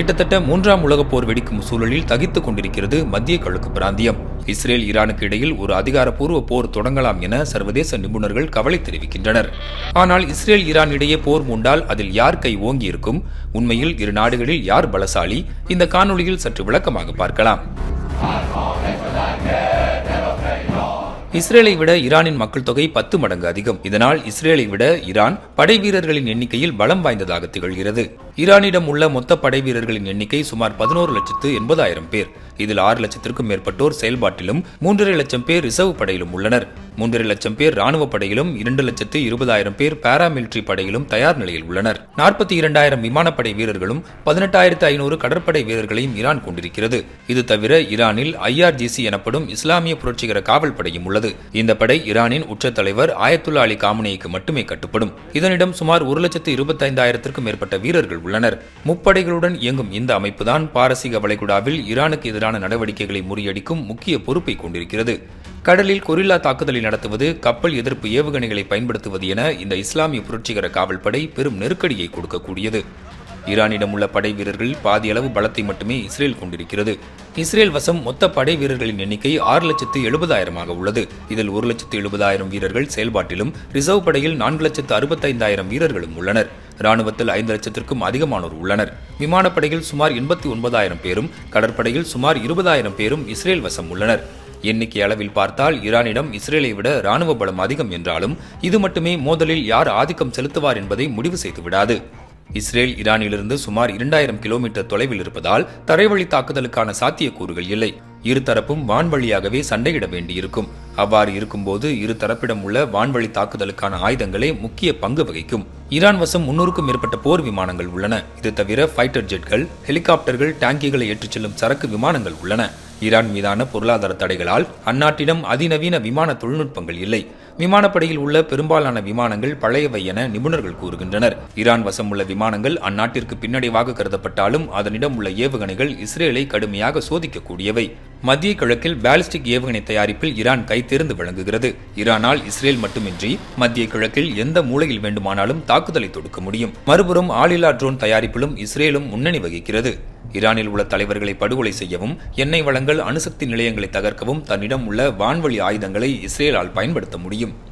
கிட்டத்தட்ட மூன்றாம் உலகப் போர் வெடிக்கும் சூழலில் தகித்துக் கொண்டிருக்கிறது மத்திய கிழக்கு பிராந்தியம். இஸ்ரேல் ஈரானுக்கு இடையில் ஒரு அதிகாரப்பூர்வ போர் தொடங்கலாம் என சர்வதேச நிபுணர்கள் கவலை தெரிவிக்கின்றனர். ஆனால் இஸ்ரேல் ஈரான் இடையே போர் மூண்டால் அதில் யார் கை ஓங்கி இருக்கும் உண்மையில் இரு நாடுகளில் யார் பலசாலி? இந்த காணொளியில் சற்று விளக்கமாக பார்க்கலாம். இஸ்ரேலை விட ஈரானின் மக்கள் தொகை பத்து மடங்கு அதிகம். இதனால் இஸ்ரேலை விட ஈரான் படை வீரர்களின் எண்ணிக்கையில் பலம் வாய்ந்ததாக திகழ்கிறது. ஈரானிடம் உள்ள மொத்த படை வீரர்களின் எண்ணிக்கை சுமார் பதினோரு லட்சத்து எண்பதாயிரம் பேர். இதில் ஆறு லட்சத்திற்கும் மேற்பட்டோர் செயல்பாட்டிலும் மூன்றரை லட்சம் பேர் ரிசர்வ் படையிலும் உள்ளனர். மூன்றரை லட்சம் பேர் ராணுவ படையிலும் இரண்டு லட்சத்து இருபதாயிரம் பேர் பாராமிலிட்டரி படையிலும் தயார் நிலையில் உள்ளனர். நாற்பத்தி இரண்டாயிரம் விமானப்படை வீரர்களும் பதினெட்டாயிரத்து ஐநூறு கடற்படை வீரர்களையும் ஈரான் கொண்டிருக்கிறது. இது தவிர ஈரானில் ஐஆர்ஜிசி எனப்படும் இஸ்லாமிய புரட்சிகர காவல் படையும் உள்ளது. இந்த படை ஈரானின் உச்ச தலைவர் ஆயத்துல்லா அலி காமுனேய்க்கு மட்டுமே கட்டுப்படும். இதனிடம் சுமார் ஒரு லட்சத்து இருபத்தைந்தாயிரத்திற்கும் மேற்பட்ட வீரர்கள் உள்ளனர். முப்படைகளுடன் இயங்கும் இந்த அமைப்புதான் பாரசீக வளைகுடாவில் ஈரானுக்கு எதிரான நடவடிக்கைகளை முறியடிக்கும் முக்கிய பொறுப்பை கொண்டிருக்கிறது. கடலில் கொரில்லா தாக்குதலை நடத்துவது கப்பல் எதிர்ப்பு ஏவுகணைகளை பயன்படுத்துவது என இந்த இஸ்லாமிய புரட்சிகர காவல்படை பெரும் நெருக்கடியை கொடுக்கக்கூடியது. ஈரானிடம் உள்ள படை வீரர்கள் பாதியளவு பலத்தை மட்டுமே இஸ்ரேல் கொண்டிருக்கிறது. இஸ்ரேல் வசம் மொத்த படை வீரர்களின் எண்ணிக்கை ஆறு லட்சத்து எழுபதாயிரமாக உள்ளது. இதில் ஒரு லட்சத்து எழுபதாயிரம் வீரர்கள் செயல்பாட்டிலும் ரிசர்வ் படையில் நான்கு லட்சத்து அறுபத்தைந்தாயிரம் வீரர்களும் உள்ளனர். ராணுவத்தில் ஐந்து லட்சத்திற்கும் அதிகமானோர் உள்ளனர். விமானப்படையில் சுமார் எண்பத்தி ஒன்பதாயிரம் பேரும் கடற்படையில் சுமார் இருபதாயிரம் பேரும் இஸ்ரேல் வசம் உள்ளனர். எண்ணிக்கை அளவில் பார்த்தால் ஈரானிடம் இஸ்ரேலை விட ராணுவ பலம் அதிகம் என்றாலும் இது மட்டுமே மோதலில் யார் ஆதிக்கம் செலுத்துவார் என்பதை முடிவு செய்து விடாது இஸ்ரேல் ஈரானிலிருந்து சுமார் இரண்டாயிரம் கிலோமீட்டர் தொலைவில் இருப்பதால் தரைவழி தாக்குதலுக்கான சாத்தியக்கூறுகள் இல்லை. இருதரப்பும் வான்வழியாகவே சண்டையிட வேண்டியிருக்கும். அவ்வாறு இருக்கும்போது இரு தரப்பிடம் உள்ள வான்வழி தாக்குதலுக்கான ஆயுதங்களே முக்கிய பங்கு வகிக்கும். ஈரான் வசம் முன்னூறுக்கும் மேற்பட்ட போர் விமானங்கள் உள்ளன. இது தவிர ஃபைட்டர் ஜெட்கள் ஹெலிகாப்டர்கள் டேங்கிகளை ஏற்றிச் செல்லும் சரக்கு விமானங்கள் உள்ளன. ஈரான் மீதான பொருளாதார தடைகளால் அந்நாட்டிடம் அதிநவீன விமான தொழில்நுட்பங்கள் இல்லை. விமானப்படையில் உள்ள பெரும்பாலான விமானங்கள் பழையவை என நிபுணர்கள் கூறுகின்றனர். ஈரான் வசம் உள்ள விமானங்கள் அந்நாட்டிற்கு பின்னடைவாக கருதப்பட்டாலும் அதனிடம் உள்ள ஏவுகணைகள் இஸ்ரேலை கடுமையாக சோதிக்கக்கூடியவை. மத்திய கிழக்கில் பாலிஸ்டிக் ஏவுகணை தயாரிப்பில் ஈரான் கைத்தேர்ந்து விளங்குகிறது. ஈரானால் இஸ்ரேல் மட்டுமின்றி மத்திய கிழக்கில் எந்த மூலையில் வேண்டுமானாலும் தாக்குதலை தொடுக்க முடியும். மறுபுறம் ஆளில்லா ட்ரோன் தயாரிப்பிலும் இஸ்ரேலும் முன்னணி வகிக்கிறது. ஈரானில் உள்ள தலைவர்களை படுகொலை செய்யவும் எண்ணெய் வளங்கள் அணுசக்தி நிலையங்களை தகர்க்கவும் தன்னிடம் உள்ள வான்வழி ஆயுதங்களை இஸ்ரேலால் பயன்படுத்த முடியும்.